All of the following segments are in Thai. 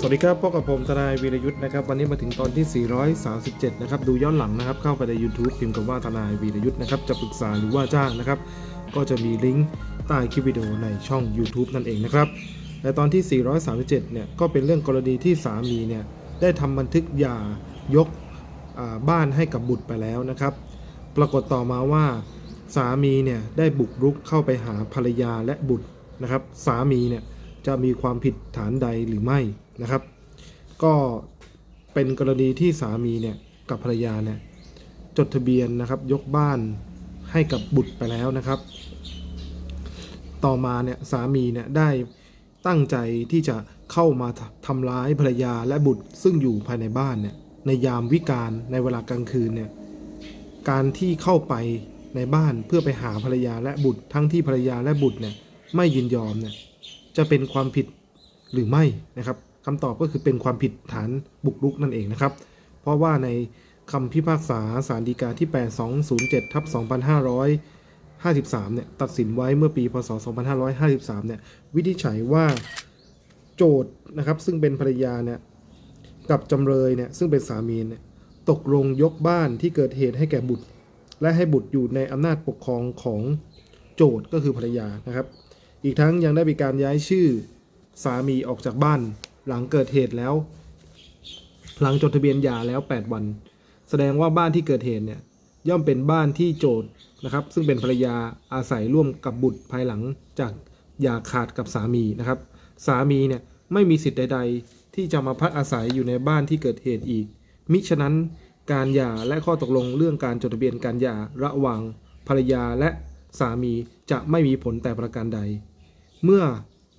สวัสดีครับพบกับผมทนายวีรยุทธ์นะครับวันนี้มาถึงตอนที่ 437 นะครับดูย้อนหลังนะครับเข้าไปใน YouTube พิมพ์คำว่าทนายวีรยุทธ์นะครับจะปรึกษาหรือว่าจ้างนะครับก็จะมีลิงก์ใต้คลิปวิดีโอในช่อง YouTube นั่นเองนะครับและตอนที่ 437 เนี่ยก็เป็นเรื่องกรณีที่สามีเนี่ยได้ทำบันทึกหย่ายกบ้านให้กับบุตรไปแล้วนะครับ ปรากฏต่อมาว่าสามีเนี่ยได้บุกรุกเข้าไปหาภรรยาและบุตรนะครับสามีเนี่ย จะมีความผิดฐานใดหรือไม่นะครับ ก็เป็นกรณีที่สามีเนี่ยกับภรรยาเนี่ยจดทะเบียนนะครับยกบ้านให้กับบุตรไปแล้วนะครับ ต่อมาเนี่ยสามีเนี่ยได้ตั้งใจที่จะเข้ามาทำร้ายภรรยาและบุตรซึ่งอยู่ภายในบ้านเนี่ยในยามวิกาลในเวลากลางคืนเนี่ยการที่เข้าไปในบ้านเพื่อไปหาภรรยาและบุตร ทั้งที่ภรรยาและบุตรเนี่ยไม่ยินยอมเนี่ย จะเป็นความผิดหรือไม่นะครับคำตอบก็คือเป็นความผิดฐานบุกรุกนั่นเองนะครับ เพราะว่าในคำพิพากษาสารดีกาที่ 8207ทับ2553 เนี่ย ตัดสินไว้เมื่อปี พศ 2553 เนี่ย วินิจฉัยว่าโจทย์นะครับ ซึ่งเป็นภรรยาเนี่ย กับจำเลยเนี่ย ซึ่งเป็นสามีเนี่ย ตกลงยกบ้านที่เกิดเหตุให้แก่บุตร และให้บุตรอยู่ในอำนาจปกครองของโจทย์ก็คือภรรยานะครับ อีกทั้งยังได้มีการย้ายชื่อสามีออกจากบ้าน หลังเกิดเหตุแล้ว หลังจดทะเบียนหย่าแล้ว 8 วัน แสดงว่าบ้านที่เกิดเหตุเนี่ยย่อมเป็นบ้านที่โจทย์นะครับ ซึ่งเป็นภรรยาอาศัยร่วมกับบุตรภายหลังจากหย่าขาดกับสามีนะครับ สามีเนี่ยไม่มีสิทธิ์ใด ๆ ที่จะมาพักอาศัยอยู่ในบ้านที่เกิดเหตุอีก มิฉะนั้นการหย่าและข้อตกลงเรื่องการจดทะเบียนการหย่าระหว่างภรรยาและสามีจะไม่มีผลแต่ประการใด เมื่อ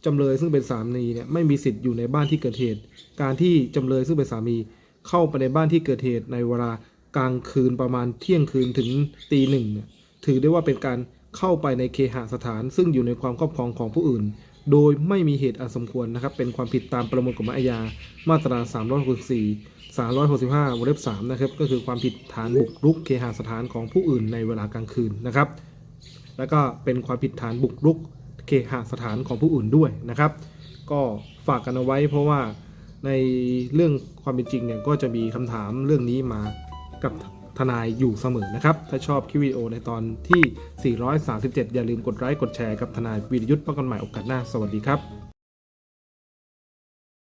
จำเลยซึ่งเป็นสามีเนี่ยไม่มีสิทธิ์อยู่ในบ้านที่เกิดเหตุ การที่จำเลยซึ่งเป็นสามีเข้าไปในบ้านที่เกิดเหตุในเวลากลางคืนประมาณเที่ยงคืนถึงตีหนึ่งเนี่ยถือได้ว่าเป็นการเข้าไปในเคหสถาน ซึ่งอยู่ในความครอบครองของผู้อื่น โดยไม่มีเหตุอันสมควรนะครับ เป็นความผิดตามประมวลกฎหมายอาญามาตรา 364 365วงเล็บ3นะครับก็คือความผิดฐานบุกรุกเคหสถานของผู้อื่นในเวลากลางคืนนะครับ แล้วก็เป็นความผิดฐานบุกรุก เคหสถานของผู้อื่นด้วยนะครับ ก็ฝากกันเอาไว้เพราะว่าในเรื่องความเป็นจริงเนี่ยก็จะมีคำถามเรื่องนี้มากับทนายอยู่เสมอนะครับ ถ้าชอบคลิปวิดีโอในตอนที่ 437 อย่าลืมกดไลค์กดแชร์กับทนายวีรยุทธ์ป้องกันใหม่โอกาสหน้า สวัสดีครับ